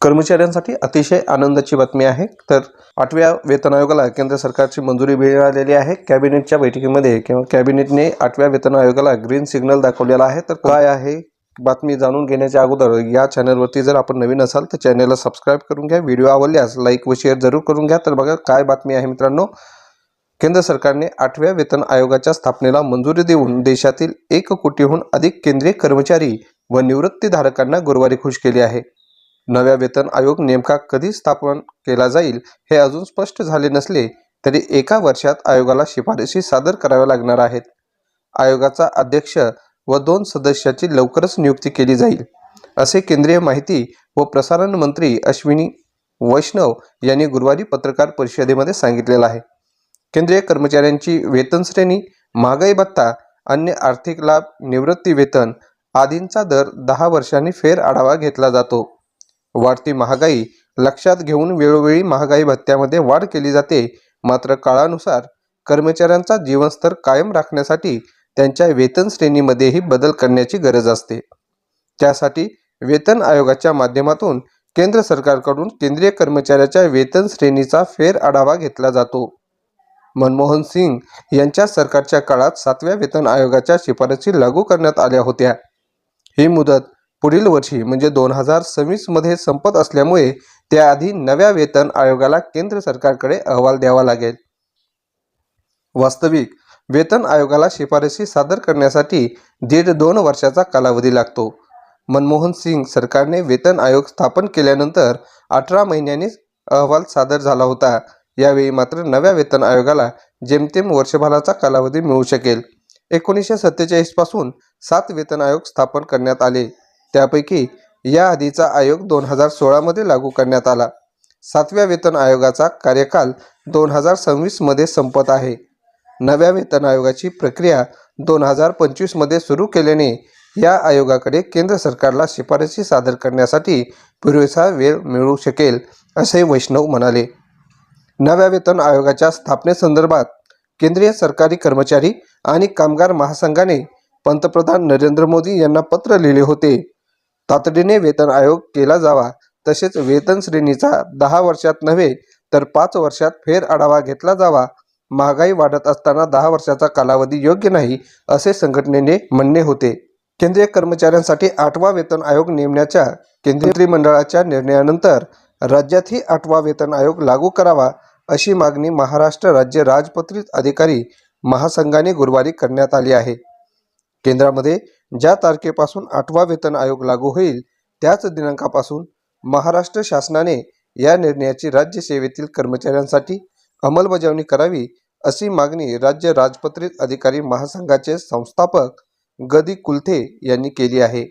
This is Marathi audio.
कर्मचाऱ्यांसाठी अतिशय आनंदाची बातमी आहे. तर आठव्या वेतन आयोगाला केंद्र सरकारची मंजुरी मिळालेली आहे. कॅबिनेटच्या बैठकीमध्ये किंवा कॅबिनेटने आठव्या वेतन आयोगाला ग्रीन सिग्नल दाखवलेला आहे. तर काय आहे बातमी जाणून घेण्याच्या अगोदर या चॅनलवरती जर आपण नवीन असाल तर चॅनलला सबस्क्राईब करून घ्या. व्हिडिओ आवडल्यास लाईक व शेअर जरूर करून घ्या. तर बघा काय बातमी आहे मित्रांनो. केंद्र सरकारने आठव्या वेतन आयोगाच्या स्थापनेला मंजुरी देऊन देशातील एक कोटीहून अधिक केंद्रीय कर्मचारी व निवृत्तीधारकांना गुरुवारी खुश केले आहे. नव्या वेतन आयोग नेमका कधी स्थापन केला जाईल हे अजून स्पष्ट झाले नसले तरी एका वर्षात आयोगाला शिफारशी सादर कराव्या लागणार आहेत. आयोगाचा अध्यक्ष व दोन सदस्याची लवकरच नियुक्ती केली जाईल असे केंद्रीय माहिती व प्रसारण मंत्री अश्विनी वैष्णव यांनी गुरुवारी पत्रकार परिषदेमध्ये सांगितलेलं आहे. केंद्रीय कर्मचाऱ्यांची वेतन श्रेणी महागाई भत्ता अन्य आर्थिक लाभ निवृत्ती वेतन आदींचा दर दहा वर्षांनी फेर आढावा घेतला जातो. वाढती महागाई लक्षात घेऊन वेळोवेळी महागाई भत्त्यामध्ये वाढ केली जाते. मात्र काळानुसार कर्मचाऱ्यांचा जीवनस्तर कायम राखण्यासाठी त्यांच्या वेतन श्रेणीमध्येही बदल करण्याची गरज असते. त्यासाठी वेतन आयोगाच्या माध्यमातून केंद्र सरकारकडून केंद्रीय कर्मचाऱ्याच्या वेतन श्रेणीचा फेर आढावा घेतला जातो. मनमोहन सिंग यांच्या सरकारच्या काळात सातव्या वेतन आयोगाच्या शिफारसी लागू करण्यात आल्या होत्या. ही मुदत पुढील वर्षी म्हणजे दोन हजार सव्वीसमध्ये संपत असल्यामुळे त्याआधी नव्या वेतन आयोगाला केंद्र सरकारकडे अहवाल द्यावा लागेल. वास्तविक वेतन आयोगाला शिफारसी सादर करण्यासाठी दीड दोन वर्षाचा कालावधी लागतो. मनमोहन सिंग सरकारने वेतन आयोग स्थापन केल्यानंतर अठरा महिन्यांनीच अहवाल सादर झाला होता. यावेळी मात्र नव्या वेतन आयोगाला जेमतेम वर्षभराचा कालावधी मिळू शकेल. एकोणीसशे सत्तेचाळीसपासून सात वेतन आयोग स्थापन करण्यात आले. त्यापैकी या आधीचा आयोग दोन हजार सोळामध्ये लागू करण्यात आला. सातव्या वेतन आयोगाचा कार्यकाल दोन हजार सव्वीसमध्ये संपत आहे. नव्या वेतन आयोगाची प्रक्रिया दोन हजार पंचवीसमध्ये सुरू केल्याने या आयोगाकडे केंद्र सरकारला शिफारसी सादर करण्यासाठी पुरेसा वेळ मिळू शकेल असे वैष्णव म्हणाले. नव्या वेतन आयोगाच्या स्थापनेसंदर्भात केंद्रीय सरकारी कर्मचारी आणि कामगार महासंघाने पंतप्रधान नरेंद्र मोदी यांना पत्र लिहिले होते. तातडीने वेतन आयोग केला जावा. तसेच वेतन श्रेणीचा दहा वर्षात नव्हे तर पाच वर्षात फेर आढावा घेतला जावा. महागाई वाढत असताना दहा वर्षाचा कालावधी योग्य नाही असे संघटनेने म्हणणे होते. केंद्रीय कर्मचाऱ्यांसाठी आठवा वेतन आयोग नेमण्याच्या केंद्रीय मंडळाच्या निर्णयानंतर राज्यातही आठवा वेतन आयोग लागू करावा अशी मागणी महाराष्ट्र राज्य राजपत्रित अधिकारी महासंघाने गुरुवारी करण्यात आली आहे. केंद्रामध्ये ज्या तारखेपासून आठवा वेतन आयोग लागू होईल त्याच दिनांकापासून महाराष्ट्र शासनाने या निर्णयाची राज्य सेवेतील कर्मचाऱ्यांसाठी अंमलबजावणी करावी अशी मागणी राज्य राजपत्रित अधिकारी महासंघाचे संस्थापक गदी कुलथे यांनी केली आहे.